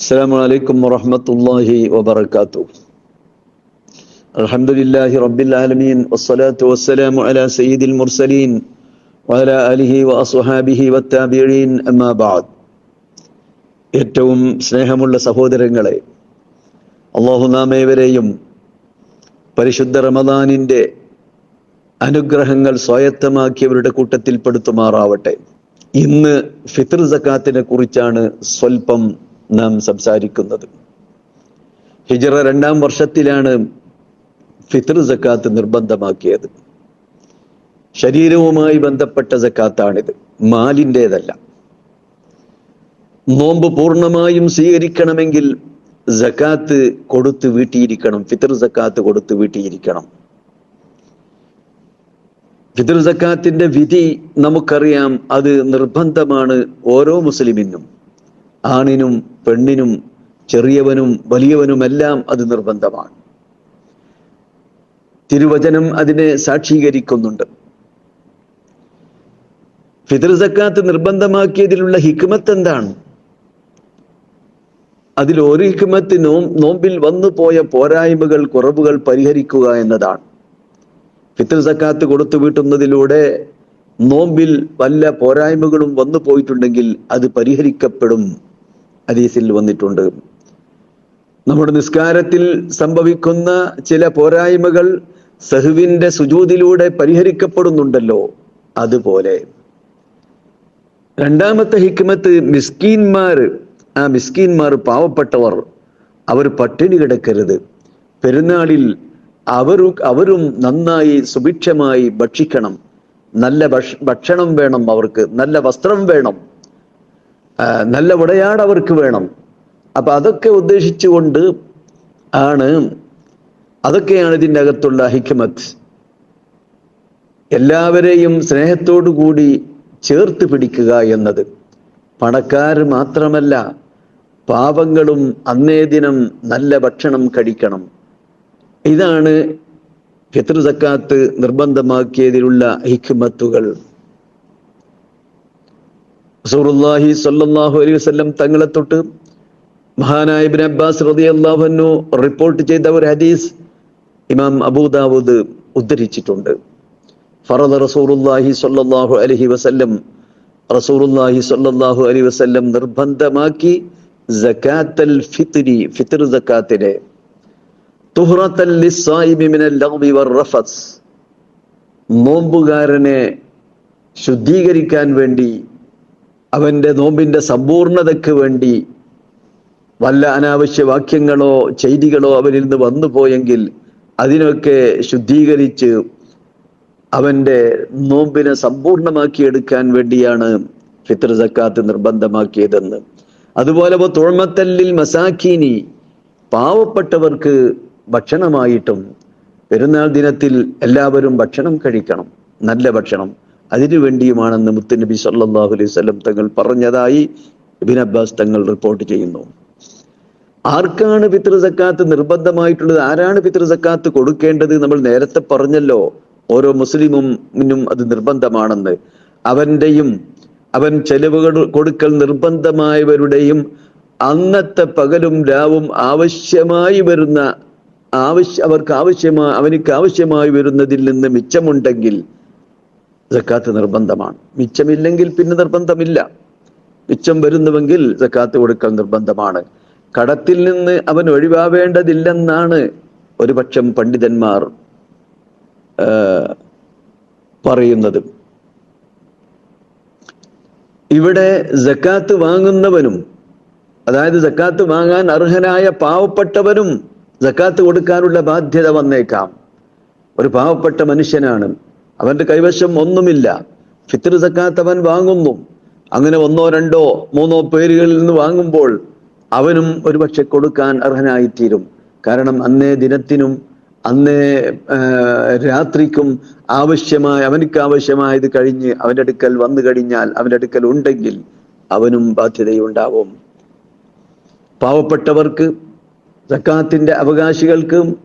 السلام عليكم ورحمة الله وبركاته الحمد لله رب العالمين والصلاة والسلام على سيد المرسلين وعلى آله وأصحابه والتابعين أما بعد ഏറ്റവും സ്നേഹമുള്ള സഹോദരങ്ങളെ അള്ളാഹു നാം ഏവരെയും പരിശുദ്ധ റമദാനിൻ്റെ അനുഗ്രഹങ്ങൾ സ്വായത്തമാക്കിയവരുടെ കൂട്ടത്തിൽ പെടുത്തുമാറാവട്ടെ ഇന്ന് ഫിത്ർ സക്കാത്തിനെ കുറിച്ചാണ് സ്വൽപ്പം നാം സംസാരിക്കുന്നത്. ഹിജറ രണ്ടാം വർഷത്തിലാണ് ഫിത്ർ സക്കാത്ത് നിർബന്ധമാക്കിയത്. ശരീരവുമായി ബന്ധപ്പെട്ട സക്കാത്താണിത്. മാലിന്റേതല്ല നോമ്പ് പൂർണമായും സ്വീകരിക്കണമെങ്കിൽ സക്കാത്ത് കൊടുത്ത് വീട്ടിയിരിക്കണം. ഫിത്ർ സക്കാത്ത് കൊടുത്ത് വീട്ടിയിരിക്കണം. ഫിത്ർ സക്കാത്തിന്റെ വിധി നമുക്കറിയാം. അത് നിർബന്ധമാണ് ഓരോ മുസ്ലിമിനും. ആണിനും പെണ്ണിനും ചെറിയവനും വലിയവനുമെല്ലാം അത് നിർബന്ധമാണ്. തിരുവചനം അതിനെ സാക്ഷീകരിക്കുന്നുണ്ട്. ഫിത്ർ സക്കാത്ത് നിർബന്ധമാക്കിയതിലുള്ള ഹിക്മത്ത് എന്താണ്? അതിൽ ഒരു ഹിക്മത്ത് നോം നോമ്പിൽ വന്നു പോയ പോരായ്മകൾ കുറവുകൾ പരിഹരിക്കുക എന്നതാണ്. ഫിത്ർ സക്കാത്ത് കൊടുത്തു വീട്ടുന്നതിലൂടെ നോമ്പിൽ വല്ല പോരായ്മകളും വന്നു പോയിട്ടുണ്ടെങ്കിൽ അത് പരിഹരിക്കപ്പെടും ഹദീസിൽ വന്നിട്ടുണ്ട്. നമ്മുടെ നിസ്കാരത്തിൽ സംഭവിക്കുന്ന ചില പോരായ്മകൾ സഹുവിന്റെ സുജൂതിലൂടെ പരിഹരിക്കപ്പെടുന്നുണ്ടല്ലോ അതുപോലെ. രണ്ടാമത്തെ ഹിക്മത്ത് മിസ്കീന്മാർ ആ മിസ്കീന്മാർ പാവപ്പെട്ടവർ അവർ പട്ടിണി കിടക്കരുത്. പെരുന്നാളിൽ അവരും അവരും നന്നായി സുഭിക്ഷമായി ഭക്ഷിക്കണം. നല്ല ഭക്ഷണം വേണം അവർക്ക് നല്ല വസ്ത്രം വേണം. നല്ല വിടയാട് അവർക്ക് വേണം. അപ്പൊ അതൊക്കെ ഉദ്ദേശിച്ചുകൊണ്ട് ആണ് അതൊക്കെയാണ് ഇതിന്റെ അകത്തുള്ള ഹിക്മത്ത്. എല്ലാവരെയും സ്നേഹത്തോടു കൂടി ചേർത്ത് പിടിക്കുക എന്നത്. പണക്കാർ മാത്രമല്ല പാവങ്ങളും അന്നേ ദിനം നല്ല ഭക്ഷണം കഴിക്കണം. ഇതാണ് ഫിത്ർ നിർബന്ധമാക്കിയതിലുള്ള ഹിക്മത്തുകൾ. റസൂലുള്ളാഹി സല്ലാഹു അലൈഹി വസല്ലം തങ്ങളെ തൊട്ട് മഹാനായ ഇബ്നു അബ്ബാസ് റളിയല്ലാഹു അൻഹു റിപ്പോർട്ട് ചെയ്ത ഒരു ഹദീസ് ഇമാം അബൂദാവൂദ് ഉദ്ധരിച്ചിട്ടുണ്ട്. ഫറദ റസൂലുള്ളാഹി സല്ലാഹു അലൈഹി വസല്ലം റസൂലുള്ളാഹി സല്ലാഹു അലൈഹി വസല്ലം നിർബന്ധമാക്കി സകാത്തൽ ഫിത്രി ഫിത്ർ സക്കാത്തിനെ നോമ്പുകാരനെ ശുദ്ധീകരിക്കാൻ വേണ്ടി അവന്റെ നോമ്പിന്റെ സമ്പൂർണതയ്ക്ക് വേണ്ടി വല്ല അനാവശ്യ വാക്യങ്ങളോ ചെയ്തികളോ അവനിൽ നിന്ന് വന്നു പോയെങ്കിൽ അതിനൊക്കെ ശുദ്ധീകരിച്ച് അവന്റെ നോമ്പിനെ സമ്പൂർണമാക്കി എടുക്കാൻ വേണ്ടിയാണ് ഫിത്ർ സക്കാത്ത് നിർബന്ധമാക്കിയതെന്ന്. അതുപോലെ തുഴമത്തല്ലിൽ മസാഖീനി പാവപ്പെട്ടവർക്ക് ഭക്ഷണമായിട്ടും പെരുന്നാൾ ദിനത്തിൽ എല്ലാവരും ഭക്ഷണം കഴിക്കണം നല്ല ഭക്ഷണം. അതിനു വേണ്ടിയുമാണെന്ന് മുത്തുനബി സല്ലാഹു അലൈഹി സ്വലം തങ്ങൾ പറഞ്ഞതായി ഇബിൻ അബ്ബാസ് തങ്ങൾ റിപ്പോർട്ട് ചെയ്യുന്നു. ആർക്കാണ് പിതൃ സക്കാത്ത് നിർബന്ധമായിട്ടുള്ളത്? ആരാണ് പിതൃ സക്കാത്ത് കൊടുക്കേണ്ടത്? നമ്മൾ നേരത്തെ പറഞ്ഞല്ലോ ഓരോ മുസ്ലിമും അത് നിർബന്ധമാണെന്ന്. അവന്റെയും അവൻ ചെലവുകൾ കൊടുക്കൽ നിർബന്ധമായവരുടെയും അന്നത്തെ പകലും രാവും ആവശ്യമായി വരുന്ന ആവശ്യ അവർക്ക് ആവശ്യമായി അവനിക്ക് ആവശ്യമായി വരുന്നതിൽ നിന്ന് മിച്ചമുണ്ടെങ്കിൽ സക്കാത്ത് നിർബന്ധമാണ്. മിച്ചമില്ലെങ്കിൽ പിന്നെ നിർബന്ധമില്ല. മിച്ചം വരുന്നുവെങ്കിൽ സക്കാത്ത് കൊടുക്കൽ നിർബന്ധമാണ്. കടത്തിൽ നിന്ന് അവൻ ഒഴിവാവേണ്ടതില്ലെന്നാണ് ഒരുപക്ഷം പണ്ഡിതന്മാർ പറയുന്നത്. ഇവിടെ ജക്കാത്ത് വാങ്ങുന്നവനും അതായത് ജക്കാത്ത് വാങ്ങാൻ അർഹനായ പാവപ്പെട്ടവനും ജക്കാത്ത് കൊടുക്കാനുള്ള ബാധ്യത വന്നേക്കാം. ഒരു പാവപ്പെട്ട മനുഷ്യനാണ്. അവന്റെ കൈവശം ഒന്നുമില്ല. ഫിത്ർ സക്കാത്ത് അവൻ വാങ്ങുന്നു. അങ്ങനെ ഒന്നോ രണ്ടോ മൂന്നോ പേരുകളിൽ നിന്ന് വാങ്ങുമ്പോൾ അവനും ഒരുപക്ഷെ കൊടുക്കാൻ അർഹനായിത്തീരും. കാരണം അന്നേ ദിനത്തിനും അന്നേ രാത്രിക്കും ആവശ്യമായ അവനിക്ക് ആവശ്യമായത് കഴിഞ്ഞ് അവന്റെ അടുക്കൽ വന്നു കഴിഞ്ഞാൽ അവന്റെ അടുക്കൽ ഉണ്ടെങ്കിൽ അവനും ബാധ്യതയുണ്ടാവും. പാവപ്പെട്ടവർക്ക് സക്കാത്തിന്റെ അവകാശികൾക്കും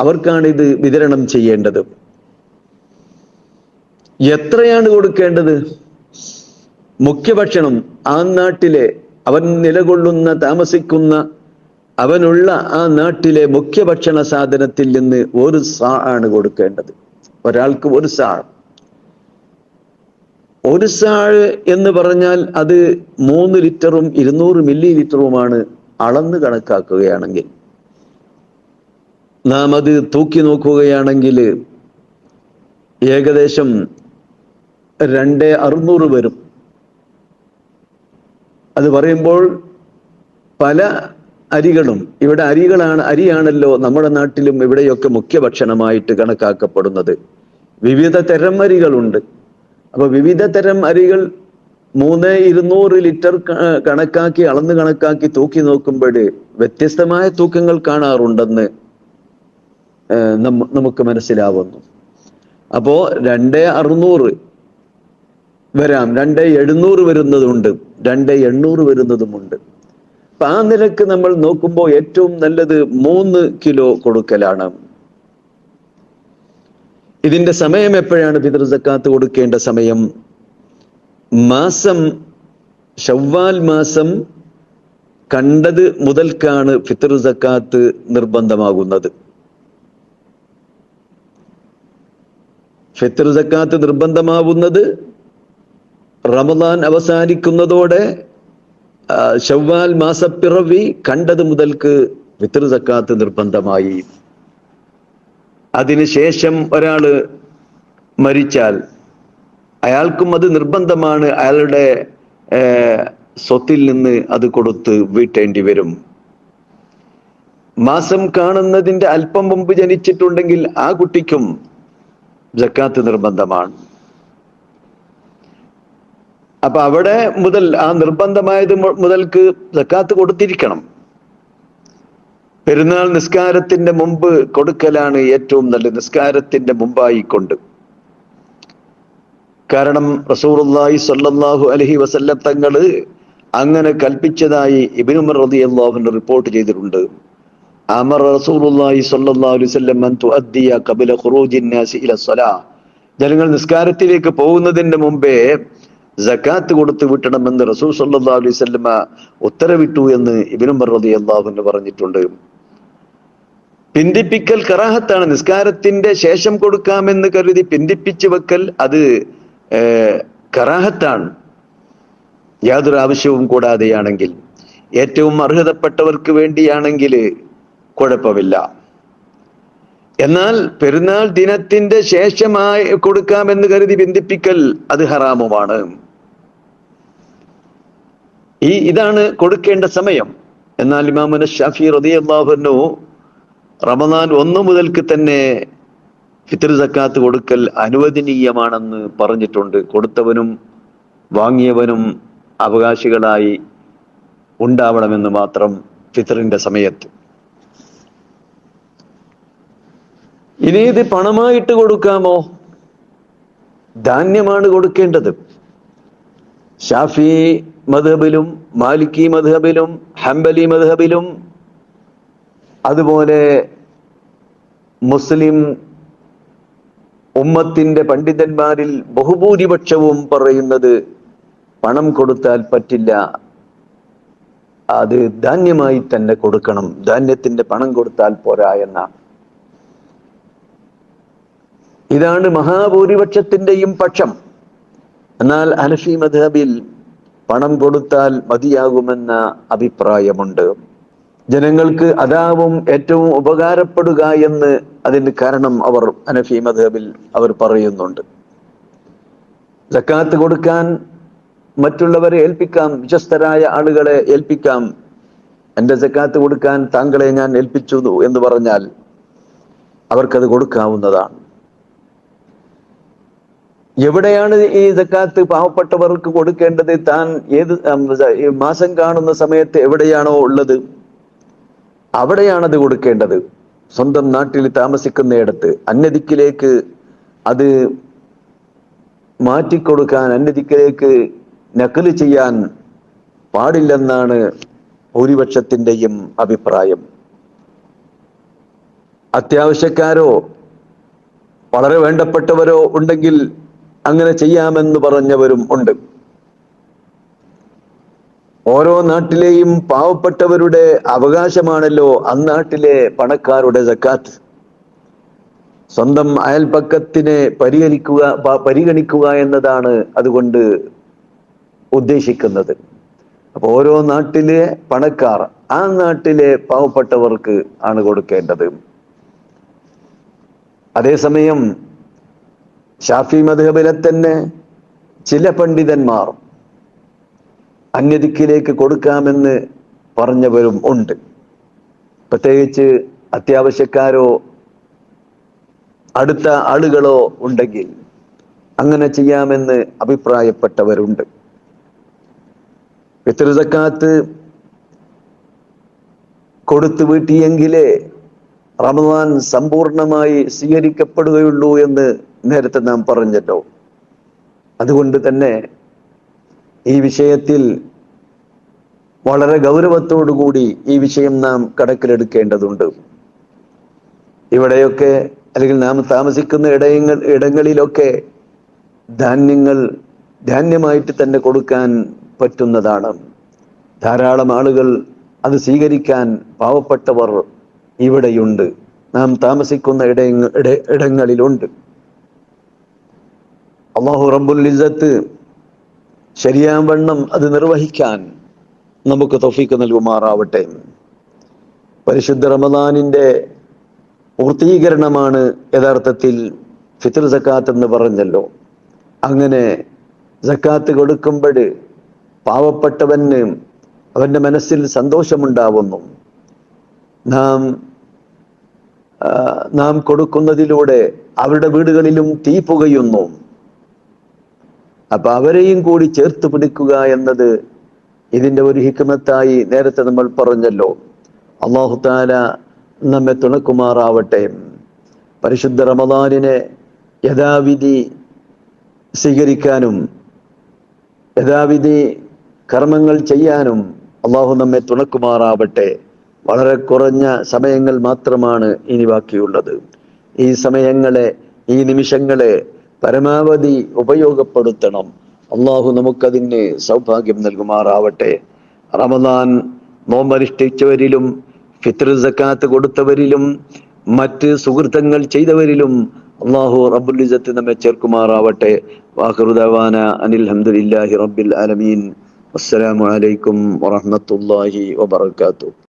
അവർക്കാണ് ഇത് വിതരണം ചെയ്യേണ്ടത്. എത്രയാണ് കൊടുക്കേണ്ടത്? മുഖ്യഭക്ഷണം ആ നാട്ടിലെ അവൻ നിലകൊള്ളുന്ന താമസിക്കുന്ന അവനുള്ള ആ നാട്ടിലെ മുഖ്യഭക്ഷണ സാധനത്തിൽ നിന്ന് ഒരു സാ ആണ് കൊടുക്കേണ്ടത്. ഒരാൾക്ക് ഒരു സാ. ഒരു സാഴ് എന്ന് പറഞ്ഞാൽ അത് മൂന്ന് ലിറ്ററും ഇരുന്നൂറ് മില്ലി ലിറ്ററുമാണ് അളന്ന് കണക്കാക്കുകയാണെങ്കിൽ. നാം അത് തൂക്കി നോക്കുകയാണെങ്കിൽ ഏകദേശം രണ്ട് അറുന്നൂറ് വരും. അത് പറയുമ്പോൾ പല അരികളും ഇവിടെ അരികളാണ് അരിയാണല്ലോ നമ്മുടെ നാട്ടിലും ഇവിടെയൊക്കെ മുഖ്യ ഭക്ഷണമായിട്ട് കണക്കാക്കപ്പെടുന്നത്. വിവിധ തരം അരികളുണ്ട്. അപ്പൊ വിവിധ തരം അരികൾ മൂന്ന് ഇരുന്നൂറ് ലിറ്റർ കണക്കാക്കി അളന്ന് കണക്കാക്കി തൂക്കി നോക്കുമ്പോൾ വ്യത്യസ്തമായ തൂക്കങ്ങൾ കാണാറുണ്ടെന്ന് നമുക്ക് മനസ്സിലാവുന്നു. അപ്പോ രണ്ട് അറുന്നൂറ് വരാം. രണ്ട് എഴുന്നൂറ് വരുന്നതുണ്ട്. രണ്ട് എണ്ണൂറ് വരുന്നതുമുണ്ട്. അപ്പൊ ആ നിലയ്ക്ക് നമ്മൾ നോക്കുമ്പോൾ ഏറ്റവും നല്ലത് മൂന്ന് കിലോ കൊടുക്കലാണ്. ഇതിന്റെ സമയം എപ്പോഴാണ് പിതൃ സക്കാത്ത് കൊടുക്കേണ്ട സമയം? മാസം ഷവ്വാൽ മാസം കണ്ടത് മുതൽക്കാണ് ഫിത്തർ സക്കാത്ത് നിർബന്ധമാകുന്നത്. ഫിത്തർ സക്കാത്ത് നിർബന്ധമാവുന്നത് റമദാൻ അവസാനിക്കുന്നതോടെ ഷവ്വാൽ മാസപ്പിറവി കണ്ടത് മുതൽക്ക് വിത്തർ സക്കാത്ത് നിർബന്ധമായി. അതിനുശേഷം ഒരാൾ മരിച്ചാൽ അയാൾക്കും അത് നിർബന്ധമാണ്. അയാളുടെ സ്വത്തിൽ നിന്ന് അത് കൊടുത്ത് വീട്ടേണ്ടി വരും. മാസം കാണുന്നതിന്റെ അല്പം മുമ്പ് ജനിച്ചിട്ടുണ്ടെങ്കിൽ ആ കുട്ടിക്കും ജക്കാത്ത് നിർബന്ധമാണ്. അപ്പൊ അവിടെ മുതൽ ആ നിർബന്ധമായത് മുതൽക്ക് സക്കാത്ത് കൊടുത്തിരിക്കണം. പെരുന്നാൾ നിസ്കാരത്തിന്റെ മുമ്പ് കൊടുക്കലാണ് ഏറ്റവും നല്ല നിസ്കാരത്തിന്റെ മുമ്പായി കൊണ്ട് കാരണം റസൂറുല്ലാഹി സല്ലാഹു അലഹി വസല്ലം തങ്ങൾ അങ്ങനെ കൽപ്പിച്ചതായി ഇബിനുമർ റതി അള്ളാഹുന് റിപ്പോർട്ട് ചെയ്തിട്ടുണ്ട്. അമർ റസൂലുള്ളാഹി സ്വല്ലല്ലാഹു അലൈഹി വസല്ലം തുഅദ്ദിയ ഖുറൂജിൻ നാസി ഇല ജനങ്ങൾ നിസ്കാരത്തിലേക്ക് പോകുന്നതിന്റെ മുമ്പേ സക്കാത്ത് കൊടുത്തു വിട്ടണമെന്ന് റസൂൽ സല്ലാ അലൈഹി വസല്ലമ ഉത്തരവിട്ടു എന്ന് ഇബിനും റളിയല്ലാഹു അള്ളാഹു പറഞ്ഞിട്ടുണ്ട്. പിന്തിപ്പിക്കൽ കറാഹത്താണ്. നിസ്കാരത്തിന്റെ ശേഷം കൊടുക്കാമെന്ന് കരുതി പിന്തിപ്പിച്ചു വെക്കൽ അത് കറാഹത്താണ്. യാതൊരു ആവശ്യവും കൂടാതെയാണെങ്കിൽ ഏറ്റവും അർഹതപ്പെട്ടവർക്ക് വേണ്ടിയാണെങ്കിൽ കുഴപ്പമില്ല. എന്നാൽ പെരുന്നാൾ ദിനത്തിന്റെ ശേഷമായി കൊടുക്കാമെന്ന് കരുതി ബന്ധിപ്പിക്കൽ അത് ഹറാമുമാണ്. ഈ ഇതാണ് കൊടുക്കേണ്ട സമയം. എന്നാൽ ഇമാമുന ഷാഫി റതിയല്ലാഹുനു റമദാൻ ഒന്നു മുതൽക്ക് തന്നെ ഫിത്ർ സക്കാത്ത് കൊടുക്കൽ അനുവദനീയമാണെന്ന് പറഞ്ഞിട്ടുണ്ട്. കൊടുത്തവനും വാങ്ങിയവനും അവകാശികളായി ഉണ്ടാവണമെന്ന് മാത്രം ഫിത്തറിന്റെ സമയത്ത്. ഇനി ഇത് പണമായിട്ട് കൊടുക്കാമോ? ധാന്യമാണ് കൊടുക്കേണ്ടത്. ഷാഫി മധബിലും മാലിക്കി മധബിലും ഹംബലി മധബിലും അതുപോലെ മുസ്ലിം ഉമ്മത്തിന്റെ പണ്ഡിതന്മാരിൽ ബഹുഭൂരിപക്ഷവും പറയുന്നത് പണം കൊടുത്താൽ പറ്റില്ല. അത് ധാന്യമായി തന്നെ കൊടുക്കണം. ധാന്യത്തിന്റെ പണം കൊടുത്താൽ പോരാ എന്നാണ് ഇതാണ് മഹാഭൂരിപക്ഷത്തിന്റെയും പക്ഷം. എന്നാൽ അനഫി മധബിൽ പണം കൊടുത്താൽ മതിയാകുമെന്ന അഭിപ്രായമുണ്ട്. ജനങ്ങൾക്ക് അതാവും ഏറ്റവും ഉപകാരപ്പെടുക എന്ന് അതിന് കാരണം അവർ അനഫി മധബിൽ അവർ പറയുന്നുണ്ട്. ജക്കാത്ത് കൊടുക്കാൻ മറ്റുള്ളവരെ ഏൽപ്പിക്കാം വിശ്വസ്തരായ ആളുകളെ ഏൽപ്പിക്കാം. എന്റെ ജക്കാത്ത് കൊടുക്കാൻ താങ്കളെ ഞാൻ ഏൽപ്പിച്ചു എന്ന് പറഞ്ഞാൽ അവർക്കത് കൊടുക്കാവുന്നതാണ്. എവിടെയാണ് ഈ സക്കാത്ത് പാവപ്പെട്ടവർക്ക് കൊടുക്കേണ്ടത്? താൻ ഏത് മാസം കാണുന്ന സമയത്ത് എവിടെയാണോ ഉള്ളത്? അവിടെയാണത് കൊടുക്കേണ്ടത്. സ്വന്തം നാട്ടിൽ താമസിക്കുന്നയിടത്ത് അന്യദിക്കിലേക്ക് അത് മാറ്റിക്കൊടുക്കാൻ അന്യദിക്കിലേക്ക് നക്കൽ ചെയ്യാൻ പാടില്ലെന്നാണ് ഭൂരിപക്ഷത്തിന്റെയും അഭിപ്രായം. അത്യാവശ്യക്കാരോ വളരെ വേണ്ടപ്പെട്ടവരോ ഉണ്ടെങ്കിൽ അങ്ങനെ ചെയ്യാമെന്ന് പറഞ്ഞവരും ഉണ്ട്. ഓരോ നാട്ടിലെയും പാവപ്പെട്ടവരുടെ അവകാശമാണല്ലോ അന്നാട്ടിലെ പണക്കാരുടെ ജക്കാത്ത് സ്വന്തം അയൽപക്കത്തിനെ പരിഗണിക്കുക പ- പരിഗണിക്കുക എന്നതാണ് അതുകൊണ്ട് ഉദ്ദേശിക്കുന്നത്. അപ്പൊ ഓരോ നാട്ടിലെ പണക്കാർ ആ നാട്ടിലെ പാവപ്പെട്ടവർക്ക് ആണ് കൊടുക്കേണ്ടത്. അതേസമയം ഷാഫി മധുഹബിലെ തന്നെ ചില പണ്ഡിതന്മാർ അന്യദിക്കിലേക്ക് കൊടുക്കാമെന്ന് പറഞ്ഞവരും ഉണ്ട്. പ്രത്യേകിച്ച് അത്യാവശ്യക്കാരോ അടുത്ത ആളുകളോ ഉണ്ടെങ്കിൽ അങ്ങനെ ചെയ്യാമെന്ന് അഭിപ്രായപ്പെട്ടവരുണ്ട്. പിതൃസക്കാത്ത് കൊടുത്തു വീട്ടിയെങ്കിലേ റമദാൻ സമ്പൂർണമായി സ്വീകരിക്കപ്പെടുകയുള്ളൂ എന്ന് നേരത്തെ നാം പറഞ്ഞല്ലോ. അതുകൊണ്ട് തന്നെ ഈ വിഷയത്തിൽ വളരെ ഗൗരവത്തോടുകൂടി ഈ വിഷയം നാം കണക്കിലെടുക്കേണ്ടതുണ്ട്. ഇവിടെയൊക്കെ അല്ലെങ്കിൽ നാം താമസിക്കുന്ന ഇടയങ്ങൾ ഇടങ്ങളിലൊക്കെ ധാന്യങ്ങൾ ധാന്യമായിട്ട് തന്നെ കൊടുക്കാൻ പറ്റുന്നതാണ്. ധാരാളം ആളുകൾ അത് സ്വീകരിക്കാൻ പാവപ്പെട്ടവർ ഇവിടെയുണ്ട്. നാം താമസിക്കുന്ന ഇടയങ്ങ ഇട- ഇടങ്ങളിലുണ്ട്. അള്ളാഹു റബ്ബുൽ ശരിയാം വണ്ണം അത് നിർവഹിക്കാൻ നമുക്ക് തൊഫീക്ക് നൽകുമാറാവട്ടെ. പരിശുദ്ധ റമദാനിന്റെ പൂർത്തീകരണമാണ് യഥാർത്ഥത്തിൽ ഫിത്ർ സക്കാത്ത് എന്ന് പറഞ്ഞല്ലോ. അങ്ങനെ സക്കാത്ത് കൊടുക്കുമ്പോൾ പാവപ്പെട്ടവന് അവന്റെ മനസ്സിൽ സന്തോഷമുണ്ടാവുന്നു. നാം നാം കൊടുക്കുന്നതിലൂടെ അവരുടെ വീടുകളിലും തീ പുകയുന്നു. അപ്പൊ അവരെയും കൂടി ചേർത്ത് പിടിക്കുക എന്നത് ഇതിന്റെ ഒരു ഹിക്മത്തായി നേരത്തെ നമ്മൾ പറഞ്ഞല്ലോ. അള്ളാഹു താല നമ്മെ തുണക്കുമാറാവട്ടെ. പരിശുദ്ധ റമദാനിനെ യഥാവിധി സ്വീകരിക്കാനും യഥാവിധി കർമ്മങ്ങൾ ചെയ്യാനും അള്ളാഹു നമ്മെ തുണക്കുമാറാവട്ടെ. വളരെ കുറഞ്ഞ സമയങ്ങൾ മാത്രമാണ് ഇനി ബാക്കിയുള്ളത്. ഈ സമയങ്ങളെ ഈ നിമിഷങ്ങളെ പരമാവധി ഉപയോഗപ്പെടുത്തണം. അള്ളാഹു നമുക്കതിന് സൗഭാഗ്യം നൽകുമാറാവട്ടെ. റമദാൻ നോമ്പനുഷ്ഠിച്ചവരിലും ഫിത്ർ സക്കാത്ത് കൊടുത്തവരിലും മറ്റ് സുഹൃത്തങ്ങൾ ചെയ്തവരിലും അള്ളാഹു റബ്ബുൽ ഇസ്സത്ത് നമ്മെ ചേർക്കുമാറാവട്ടെ. വാഹൃദവാന അനിൽ ഹംദുലില്ലാഹി റബ്ബിൽ ആലമീൻ. അസ്സലാമു അലൈക്കും വറഹ്മത്തുള്ളാഹി വബറകാതുഹു.